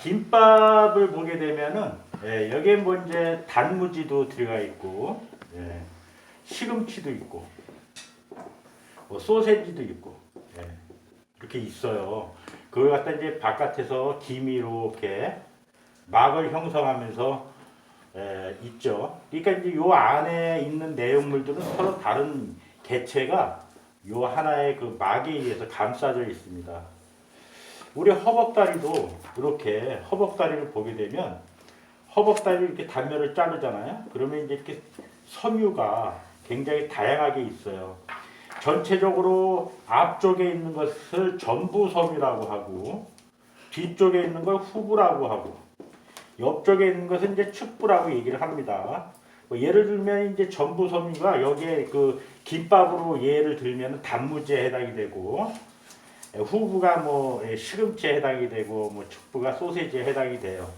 김밥을 보게 되면은 예, 여기에 뭐 이제 단무지도 들어가 있고 예, 시금치도 있고 뭐 소세지도 있고 예, 이렇게 있어요. 그걸 갖다 이제 바깥에서 김이 이렇게 막을 형성하면서 예, 있죠. 그러니까 이제 요 안에 있는 내용물들은 서로 다른 개체가 요 하나의 그 막에 의해서 감싸져 있습니다. 우리 허벅다리도 이렇게 허벅다리를 보게 되면 허벅다리 이렇게 단면을 자르잖아요. 그러면 이제 이렇게 섬유가 굉장히 다양하게 있어요. 전체적으로 앞쪽에 있는 것을 전부섬이라고 하고 뒤쪽에 있는 걸 후부라고 하고 옆쪽에 있는 것은 이제 축부라고 얘기를 합니다. 뭐 예를 들면 이제 전부 섬유가 여기에 그 김밥으로 예를 들면 단무지에 해당이 되고 예, 후부가 뭐 예, 시금치에 해당이 되고 뭐 축부가 소세지에 해당이 돼요.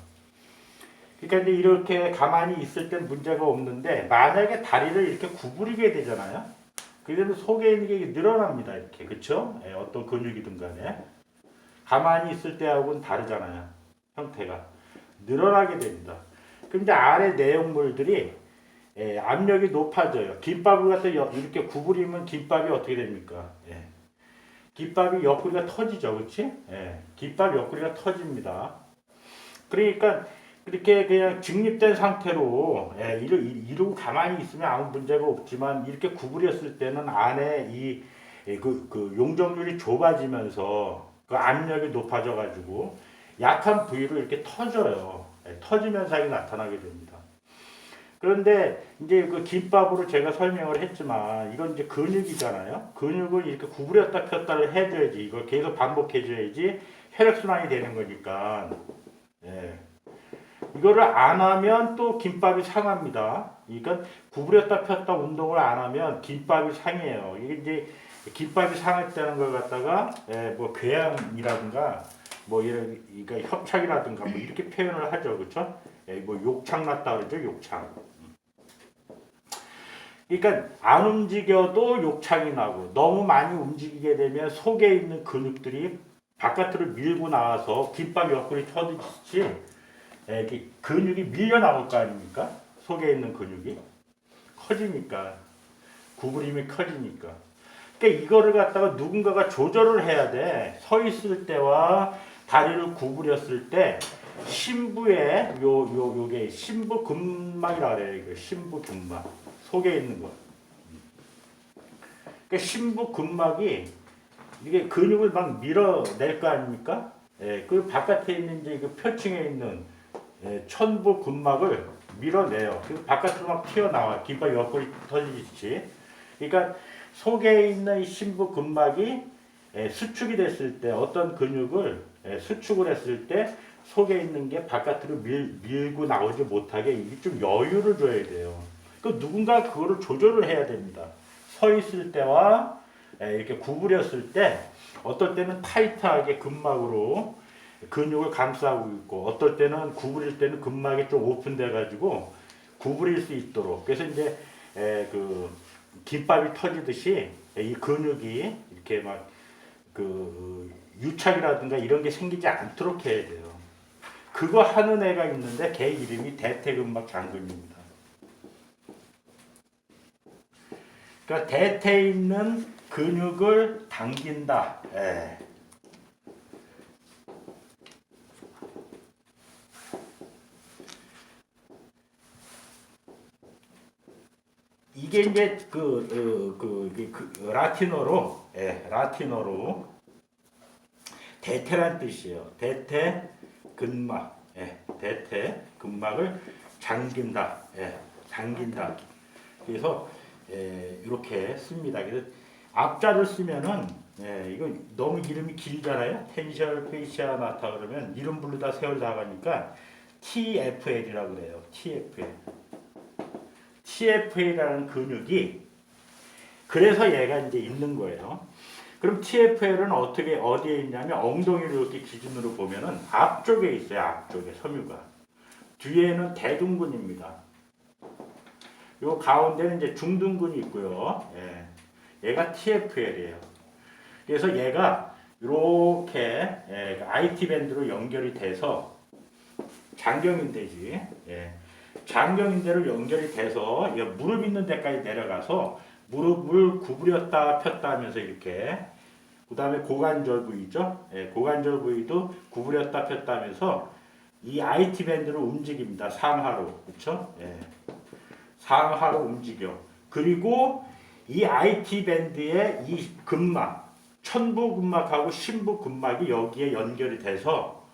그러니까 이제 이렇게 가만히 있을 땐 문제가 없는데 만약에 다리를 이렇게 구부리게 되잖아요. 그러면 속에 있는 게 늘어납니다. 이렇게 그렇죠? 어떤 근육이든 간에 가만히 있을 때하고는 다르잖아요. 형태가 늘어나게 됩니다. 이제 아래 내용물들이 예, 압력이 높아져요. 김밥을 갖다 여- 이렇게 구부리면 김밥이 어떻게 됩니까? 예. 김밥이 옆구리가 터지죠, 그렇지? 예. 김밥 옆구리가 터집니다. 그러니까 이렇게 그냥 직립된 상태로 예, 이러, 이러고 가만히 있으면 아무 문제가 없지만 이렇게 구부렸을 때는 안에 이 그 그 용적률이 좁아지면서 그 압력이 높아져 가지고 약한 부위로 이렇게 터져요. 예, 터지면 상이 나타나게 됩니다. 그런데 이제 그 김밥으로 제가 설명을 했지만 이건 이제 근육이잖아요. 근육을 이렇게 구부렸다 폈다를 해줘야지 이걸 계속 반복해줘야지 혈액순환이 되는 거니까. 예. 이거를 안 하면 또 김밥이 상합니다. 그러니까 구부렸다 폈다 운동을 안 하면 김밥이 상해요. 이게 이제 김밥이 상했다는 걸 갖다가 예, 뭐 궤양이라든가 뭐 이런 그러니까 협착이라든가 뭐 이렇게 표현을 하죠, 그렇죠? 예, 뭐 욕창 났다 그러죠, 욕창. 그러니까 안 움직여도 욕창이 나고 너무 많이 움직이게 되면 속에 있는 근육들이 바깥으로 밀고 나와서 김밥 옆구리 이렇게 근육이 밀려 나올 거 아닙니까? 속에 있는 근육이 커지니까 구부림이 커지니까. 그러니까 이거를 갖다가 누군가가 조절을 해야 돼. 서 있을 때와 다리를 구부렸을 때 심부에 요요 요게 심부 근막이라 그래요. 이거 심부 근막 속에 있는 거. 그러니까 심부 근막이 이게 근육을 막 밀어낼 거 아닙니까? 예, 그 바깥에 있는 이제 그 표층에 있는 예, 천부 근막을 밀어내요. 그 바깥으로 막 튀어나와. 김밥 옆구리 터지듯이. 그러니까 속에 있는 이 심부 근막이 예, 수축이 됐을 때 어떤 근육을 예, 수축을 했을 때 속에 있는 게 바깥으로 밀, 밀고 나오지 못하게 좀 여유를 줘야 돼요. 그 누군가 그거를 조절을 해야 됩니다. 서 있을 때와 예, 이렇게 구부렸을 때 어떨 때는 타이트하게 근막으로 근육을 감싸고 있고 어떨 때는 구부릴 때는 근막이 좀 오픈돼 가지고 구부릴 수 있도록 그래서 이제 에, 그 김밥이 터지듯이 이 근육이 이렇게 막 그 유착이라든가 이런 게 생기지 않도록 해야 돼요. 그거 하는 애가 있는데 걔 이름이 대퇴근막 장근입니다. 그러니까 대퇴에 있는 근육을 당긴다. 예. 이게 이제 그, 그, 그, 그, 그 라틴어로, 예, 라틴어로 대퇴란 뜻이에요. 대퇴 근막, 예, 대퇴 근막을 잠긴다, 예, 잠긴다. 그래서 예, 이렇게 씁니다. 그래서 앞자를 쓰면은 예, 이거 너무 이름이 길잖아요. 텐셜 페이시아 나타 그러면 이름 부르다 세월 나가니까 TFL이라고 그래요. TFL. TFL이라는 근육이 그래서 얘가 이제 있는 거예요. 그럼 TFL은 어떻게 어디에 있냐면 엉덩이를 이렇게 기준으로 보면은 앞쪽에 있어요. 앞쪽에 섬유가 뒤에는 대둔근입니다. 요 가운데는 이제 중둔근이 있고요. 예. 얘가 TFL이에요. 그래서 얘가 이렇게 IT 밴드로 연결이 돼서 장경인대지. 예. 장경인대로 연결이 돼서 이 무릎 있는 데까지 내려가서 무릎을 구부렸다 폈다 하면서 이렇게 그 다음에 고관절 부위죠. 예, 고관절 부위도 구부렸다 폈다 하면서 이 IT 밴드를 움직입니다. 상하로. 그렇죠? 예. 상하로 움직여. 그리고 이 IT 밴드의 이 근막, 천부 근막하고 신부 근막이 여기에 연결이 돼서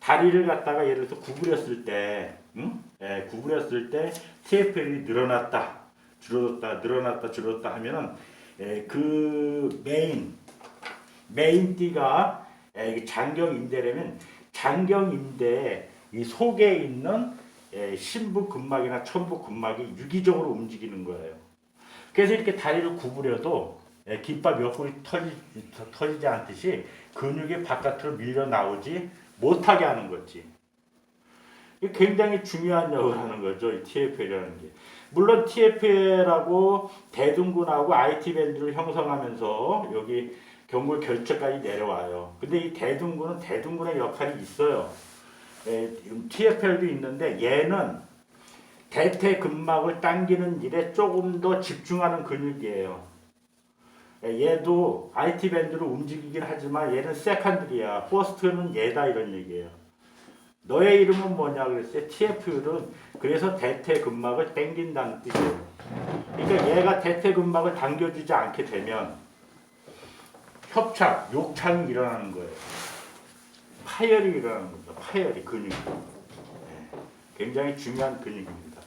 다리를 갖다가 예를 들어서 구부렸을 때, 응? 예, 구부렸을 때 TFL이 늘어났다, 줄어들었다, 늘어났다, 줄어들었다 하면은 예, 그 메인 메인 띠가 예, 이게 장경 인대라면 장경 인대 이 속에 있는 예, 신부 근막이나 천부 근막이 유기적으로 움직이는 거예요. 그래서 이렇게 다리를 구부려도 예, 깃밥 옆구리 터지, 터지지 않듯이 근육이 바깥으로 밀려 나오지 못하게 하는 거지. 굉장히 중요한 역을 하는 거죠. 이 TFL이라는 게. 물론 TFL하고 대둔근하고 IT 밴드를 형성하면서 여기 경골 결절까지 내려와요. 근데 이 대둔근은 대둔근의 역할이 있어요. 예, TFL도 있는데 얘는 대퇴 근막을 당기는 일에 조금 더 집중하는 근육이에요. 예, 얘도 IT 밴드로 움직이긴 하지만 얘는 세컨드리야. 퍼스트는 얘다 이런 얘기예요. 너의 이름은 뭐냐 그랬어요. TF는 그래서 대퇴 근막을 당긴다는 뜻이에요. 그러니까 얘가 대퇴 근막을 당겨주지 않게 되면 협착, 욕창이 일어나는 거예요. 파열이 일어나는 겁니다. 파열이 근육. 네. 굉장히 중요한 근육입니다.